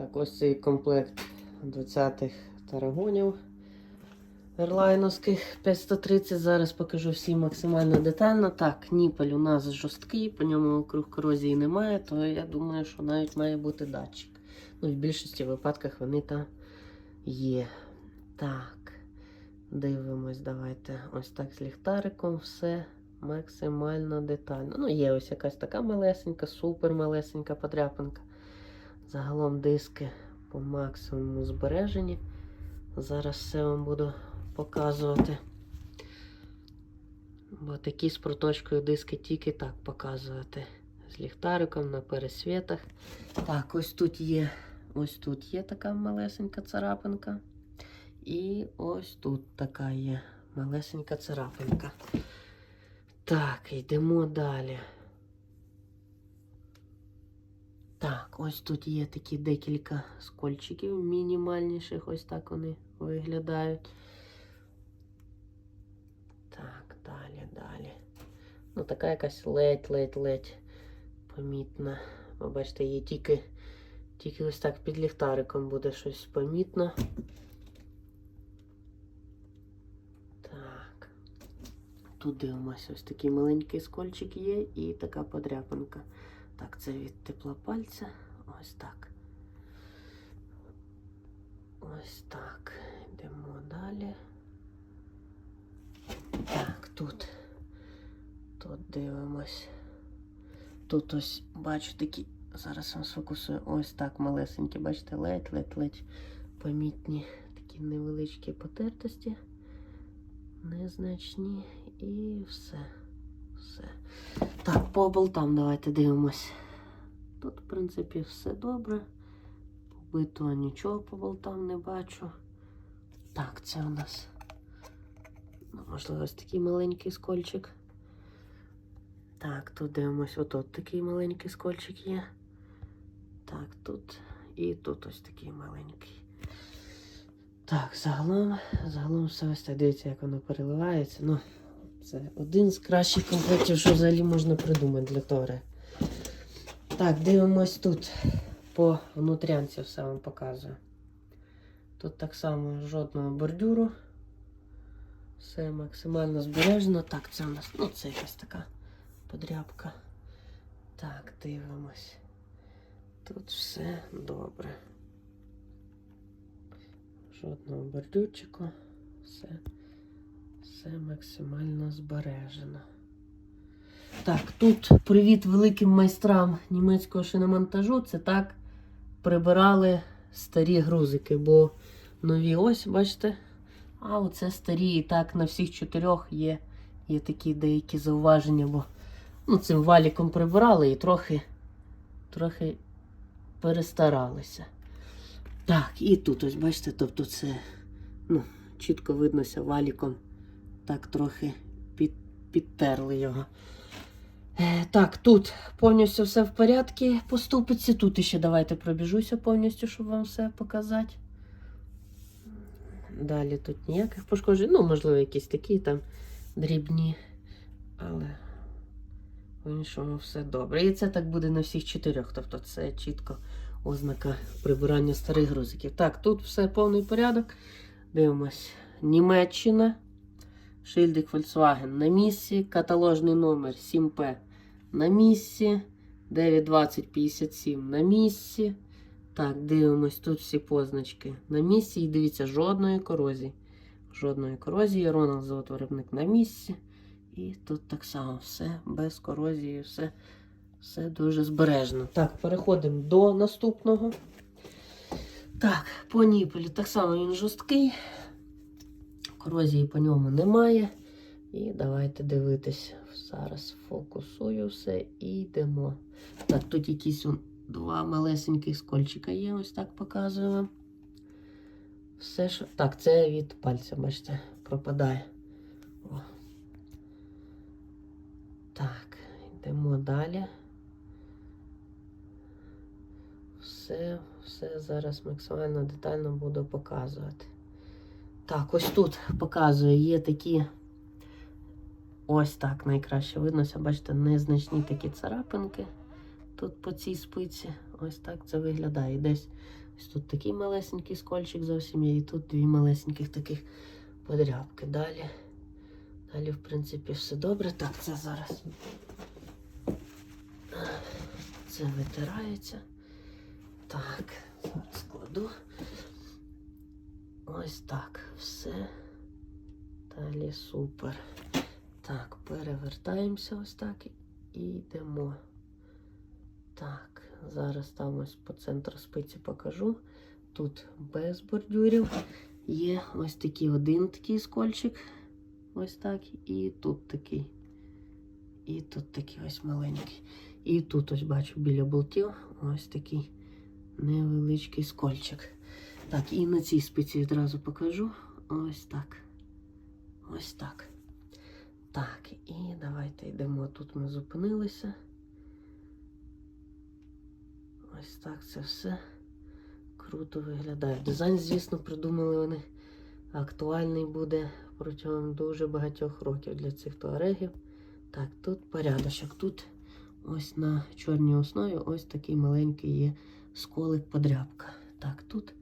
Так, ось цей комплект 20-х тарагонів ерлайновських 530. Зараз покажу всі максимально детально. Так, ніпель у нас жорсткий, по ньому круг корозії немає, то я думаю, що навіть має бути датчик. Ну, в більшості випадках вони там є. Так, дивимось, давайте. Ось так з ліхтариком все максимально детально. Ну, є ось якась така малесенька, супер малесенька подряпинка. Загалом диски по максимуму збережені. Зараз все вам буду показувати. Бо такі з проточкою диски тільки так показувати. З ліхтариком на пересвітах. Так, ось тут є. Ось тут є така малесенька царапинка. І ось тут така є малесенька царапинка. Так, йдемо далі. Так, ось тут є такі декілька скольчиків мінімальніших, ось так вони виглядають. Так, далі, далі. Ну, така якась ледь-ледь-ледь помітна. Ви бачите, є тільки, тільки ось так під ліхтариком буде щось помітно. Так. Тут дивимося, ось такий маленький скольчик є і така подряпинка. Так, це від тепла пальця. Ось так. Ось так. Йдемо далі. Так, тут. Тут дивимось. Тут ось бачу такі. Зараз вам сфокусую. Ось так малесенькі, бачите, ледь-ледь-ледь помітні такі невеличкі потертості. Незначні і все. Все. Так, по болтам давайте дивимось. Тут, в принципі, все добре. Побитого нічого по болтам не бачу. Так, це у нас, ну, можливо, ось такий маленький скольчик. Так, тут дивимось, отут такий маленький скольчик є. Так, тут і тут ось такий маленький. Так, загалом, загалом все ось так. Дивіться, як воно переливається. Ну, це один з кращих комплектів, що взагалі можна придумати для Тори. Так, дивимось тут. По внутрянці все вам показую. Тут так само жодного бордюру. Все максимально збережено. Так, це у нас, ну, це якась така подрябка. Так, дивимось. Тут все добре. Жодного бордюрчику. Все, все максимально збережено. Так, тут привіт великим майстрам німецького шиномонтажу. Це так прибирали старі грузики, бо нові ось, бачите. А оце старі. І так на всіх чотирьох є, є такі деякі зауваження, бо ну, цим валіком прибирали і трохи, трохи перестаралися. Так, і тут ось бачите, тобто це ну, чітко виднося валіком. Так трохи під, підтерли його. Е, Так, тут повністю все в порядку по ступиці. Тут ще давайте пробіжуся повністю, щоб вам все показати. Далі тут ніяких пошкоджень. Ну, можливо, якісь такі там дрібні, але в іншому все добре. І це так буде на всіх чотирьох. Тобто це чітко ознака прибирання старих грузиків. Так, тут все повний порядок. Дивимось. Німеччина. Шильдик Volkswagen на місці. Каталожний номер 7П на місці. 92057 на місці. Так, дивимось, тут всі позначки на місці. І дивіться, жодної корозії. Жодної корозії. Ронald завод виробник на місці. І тут так само все без корозії, все, все дуже збережно. Так, переходимо до наступного. Так, по ніпелю так само він жорсткий. Корозії по ньому немає. І давайте дивитись. Зараз фокусую все і йдемо. Так, тут якісь два малесеньких скольчика є, ось так показую. Все, що. Так, це від пальця, бачите, пропадає. О. Так, йдемо далі. Все, все зараз максимально детально буду показувати. Так, ось тут показую, є такі. Ось так найкраще виднося, бачите, незначні такі царапинки. Тут по цій спиці. ось так це виглядає. Десь ось тут такий малесенький скольчик зовсім є, і тут дві малесеньких таких подрябки. Далі. Далі, в принципі, все добре. Так, це зараз. Це витирається. Так, зараз кладу. Ось так. Все. Далі супер. Так, перевертаємося ось так і йдемо. Так, зараз там ось по центру спиці покажу. Тут без бордюрів. Є ось такий один такий скольчик. Ось так. І тут такий. І тут такий ось маленький. І тут ось бачу біля болтів ось такий невеличкий скольчик. Так, і на цій спиці відразу покажу. Ось так. Ось так. Так, і давайте йдемо. Тут ми зупинилися. Ось так це все круто виглядає. Дизайн, звісно, придумали вони. Актуальний буде протягом дуже багатьох років для цих туарегів. Так, тут порядочок. Тут ось на чорній основі ось такий маленький є сколик подрябка. Так, тут,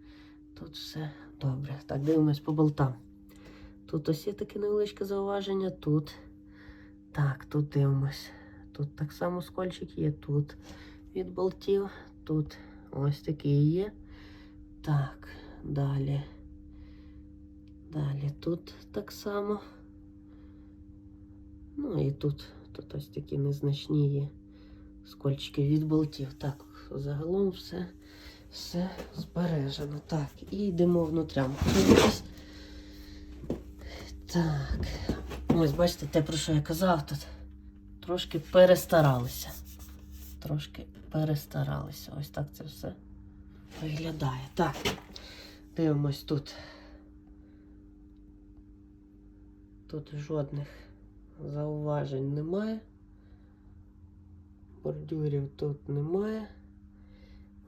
тут все добре. Так, дивимось по болтам. Тут ось є таке невеличке зауваження. Тут. Так, тут дивимось. Тут так само скольчик є. Тут від болтів. Тут ось такий є. Так, далі. Далі тут так само. Ну і тут, тут ось такі незначні є скольчики від болтів. Так, загалом все, все збережено. Так, і йдемо внутрямку. Так. Ось, бачите, те, про що я казав тут. Трошки перестаралися. Трошки перестаралися. Ось так це все виглядає. Так. Дивимось тут. Тут жодних зауважень немає. Бордюрів тут немає.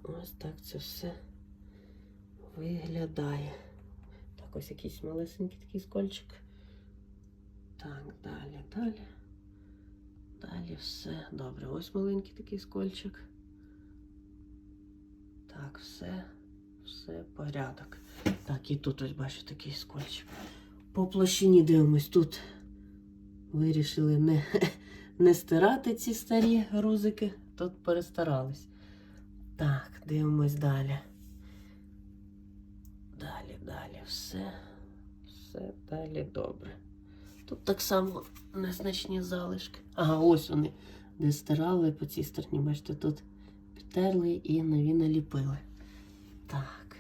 Ось так це все виглядає. Так, ось якийсь малесенький такий скольчик. Так, далі, далі. Далі все добре. Ось маленький такий скольчик. Так, все, все порядок. Так, і тут ось бачу такий скотч. По площині дивимось, тут вирішили не, не стирати ці старі грузики, тут перестарались. Так, дивимось далі. Далі, далі, все, все далі добре. Тут так само незначні залишки. Ага, ось вони, де стирали по цій стороні, бачите, тут підтерли і нові наліпили. Так.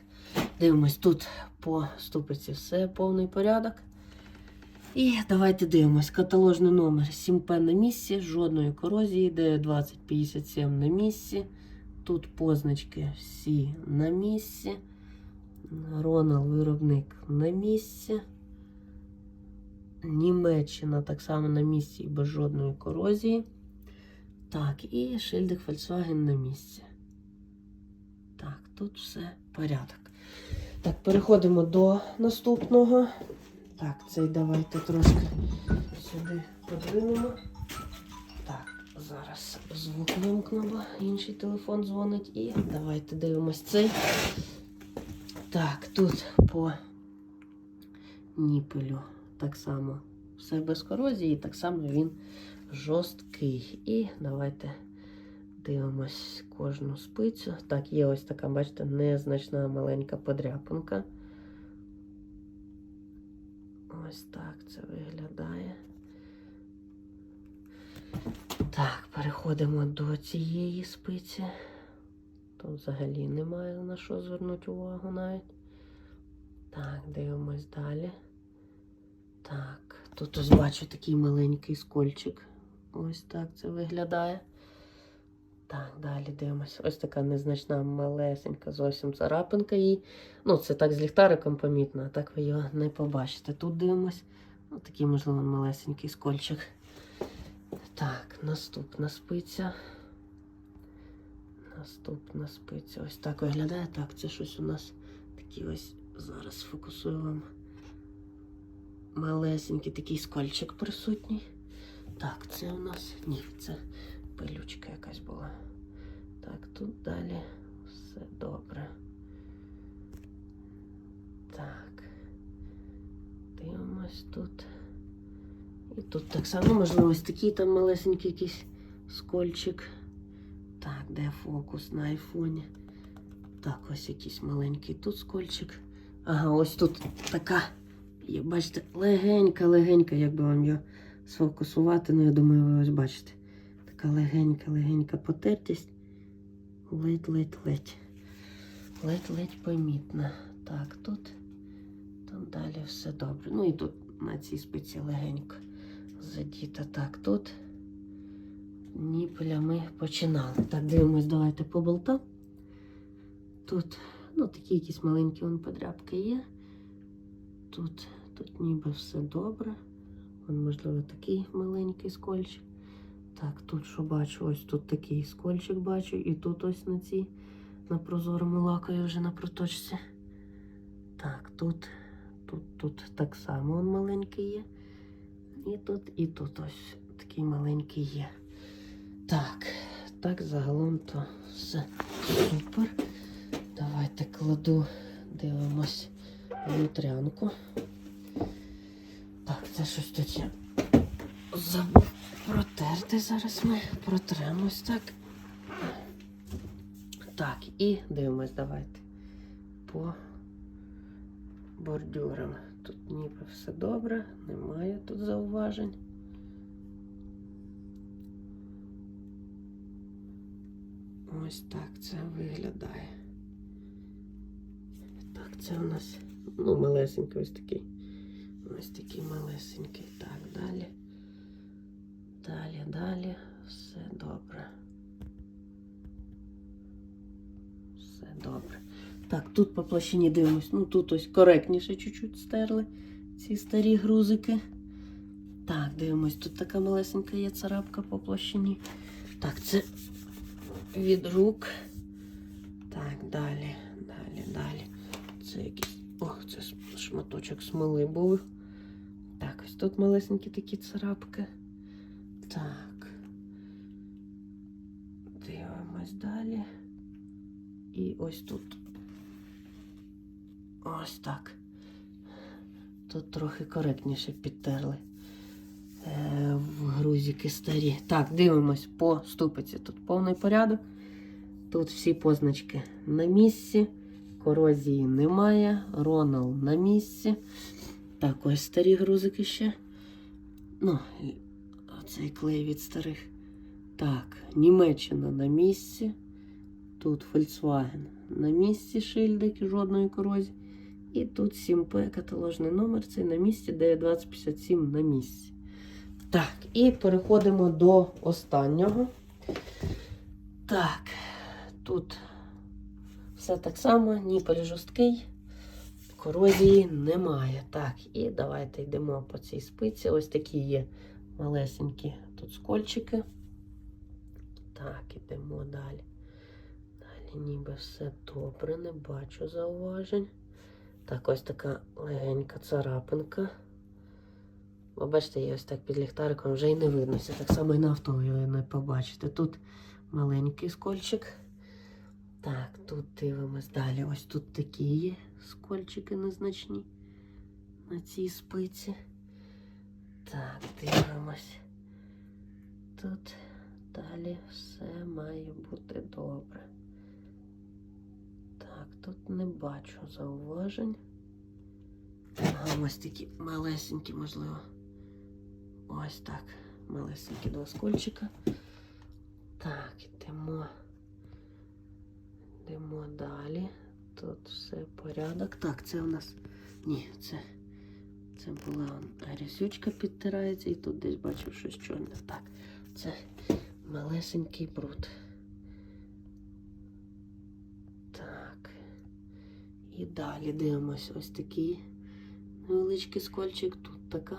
Дивимось, тут по ступиці все повний порядок. І давайте дивимось. Каталожний номер 7П на місці, жодної корозії, Д2057 на місці. Тут позначки всі на місці. Ронал виробник на місці. Німеччина так само на місці і без жодної корозії. Так, і шильдик Volkswagen на місці. Так, тут все порядок. Так, переходимо до наступного. Так, цей давайте трошки сюди подвинемо. Зараз звук вимкну, бо інший телефон дзвонить. І давайте дивимось цей. Так, тут по ніпелю так само все без корозії, так само він жорсткий. І давайте дивимось кожну спицю. Так, є ось така, бачите, незначна маленька подряпинка. Ось так це виглядає. Так, переходимо до цієї спиці. Тут взагалі немає на що звернути увагу навіть. Так, дивимось далі. Так, тут ось бачу такий маленький скольчик. Ось так це виглядає. Так, далі дивимося. Ось така незначна малесенька зовсім царапинка їй. Ну, це так з ліхтариком помітно, а так ви його не побачите. Тут дивимось. Ну, такий, можливо, малесенький скольчик. Так, наступна спиця. Наступна спиця. Ось так виглядає. Так, це щось у нас такі ось зараз фокусую вам. Малесенький такий скольчик присутній. Так, це у нас. Ні, це пилючка якась була. Так, тут далі Все добре. Так. Дивимось тут. І тут так само, можливо, ось такий там малесенький якийсь скольчик. Так, де фокус на айфоні? Так, ось якийсь маленький тут скольчик. Ага, ось тут така. Є, бачите, легенька-легенька, як би вам його сфокусувати. Ну, я думаю, ви ось бачите. Така легенька-легенька потертість. Ледь-ледь-ледь. Ледь-ледь помітна. Так, тут. Там далі все добре. Ну і тут на цій спиці легенько задіта. Так, тут ніпеля ми починали. Так, дивимось, давайте по болтам. Тут, ну, такі якісь маленькі вон подрябки є. Тут, тут ніби все добре. Вон, можливо, такий маленький скольчик. Так, тут що бачу, ось тут такий скольчик бачу, і тут ось на цій, на прозорому лакою вже на проточці. Так, тут, тут, тут так само он маленький є. І тут, і тут ось такий маленький є. Так, так загалом то все супер. Давайте кладу, дивимось внутрянку. Так, це щось тут я забув протерти. Зараз ми протремось так. Так, і дивимось, давайте. По бордюрам. Тут ніби все добре, немає тут зауважень. Ось так це виглядає. Так, це у нас ну, малесенький ось такий. Ось такий малесенький. Так, далі. Далі, далі. Все добре. Все добре. Так, тут по площині дивимось. Ну тут ось коректніше чуть-чуть стерли ці старі грузики. Так, дивимось, тут така малесенька є царапка по площині. Так, це від рук. Так, далі, далі, далі. Це якийсь. Ох, це шматочок смоли був. Так, ось тут малесенькі такі царапки. Так. Дивимось далі. І ось тут. Ось так. Тут трохи коректніше підтерли. Е, в грузики старі. Так, дивимось по ступиці. Тут повний порядок. Тут всі позначки на місці. Корозії немає. Ронал на місці. Так, ось старі грузики ще. Ну, оцей клей від старих. Так, Німеччина на місці. Тут Volkswagen на місці шильдик, жодної корозії. І тут 7П каталожний номер. Цей на місці, 92057 на місці. Так, і переходимо до останнього. Так, тут все так само, ніпель жорсткий, корозії немає. Так, і давайте йдемо по цій спиці. Ось такі є малесенькі тут скольчики. Так, ідемо далі. Далі ніби все добре, не бачу зауважень. Так, ось така легенька царапинка. Ви бачите, її ось так під ліхтариком вже й не виднося. Так само і на авто ви не побачите. Тут маленький скольчик. Так, тут дивимось далі. Ось тут такі є скольчики незначні на цій спиці. Так, дивимось. Тут далі все має бути добре. Так, тут не бачу зауважень. Ось такі малесенькі, можливо. Ось так. Малесенькі два скольчика. Так, йдемо. Йдемо далі. Тут все порядок. Так, це у нас. Ні, це. Це була рісючка підтирається і тут десь бачив щось чорне. Так, це малесенький бруд. Так. І далі дивимось ось такий невеличкий скольчик. Тут така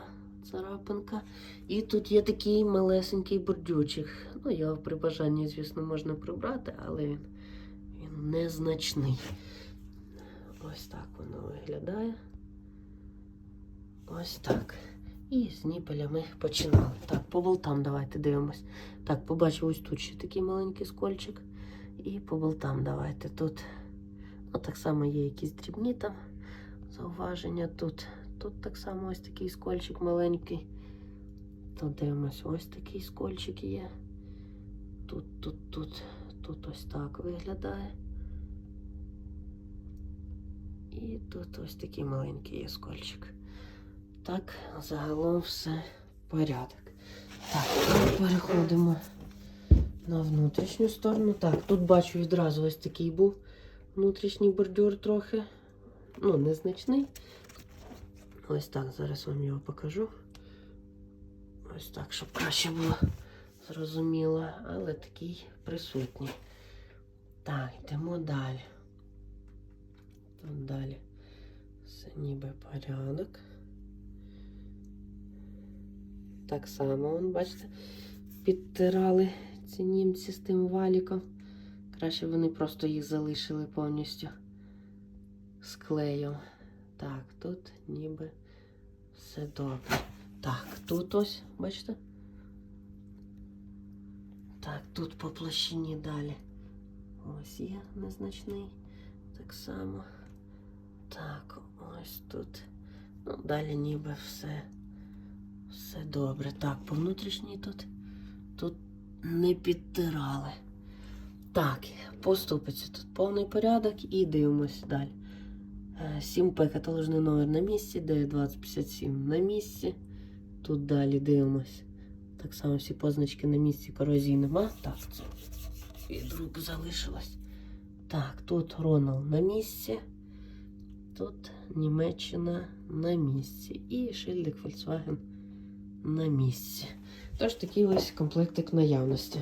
царапинка. І тут є такий малесенький бордючик. Ну, його при бажанні, звісно, можна прибрати, але він, він незначний. Ось так воно виглядає. Ось так. І з ніпелями починали. Так, по болтам давайте дивимось. Так, побачив ось тут ще такий маленький скольчик. І по болтам давайте тут. Так само є якісь дрібні там зауваження тут. Тут так само ось такий скольчик маленький. Тут дивимось, ось такий скольчик є. Тут, тут, тут, тут ось так виглядає. І тут ось такий маленький є скольчик. Так, загалом все порядок. Так, переходимо на внутрішню сторону. Так, тут бачу відразу ось такий був внутрішній бордюр трохи. Ну, незначний. Ось так, зараз вам його покажу. Ось так, щоб краще було зрозуміло, але такий присутній. Так, йдемо далі. Тут далі все ніби порядок. Так само, вон, бачите, підтирали ці німці з тим валіком. Краще вони просто їх залишили повністю з клеєм. Так, тут ніби все добре. Так, тут ось, бачите? Так, тут по площині далі. Ось є незначний. Так само. Так, ось тут. Ну, далі ніби все. Все добре. Так, по внутрішній тут. Тут не підтирали. Так, по ступиці тут повний порядок і дивимося далі. 7П каталожний номер на місці, 92057 на місці. Тут далі дивимось. Так само всі позначки на місці, корозії нема. Так, це від рук залишилось. Так, тут Ронал на місці. Тут Німеччина на місці. І шильдик Volkswagen на місці. Тож такий ось комплектик наявності.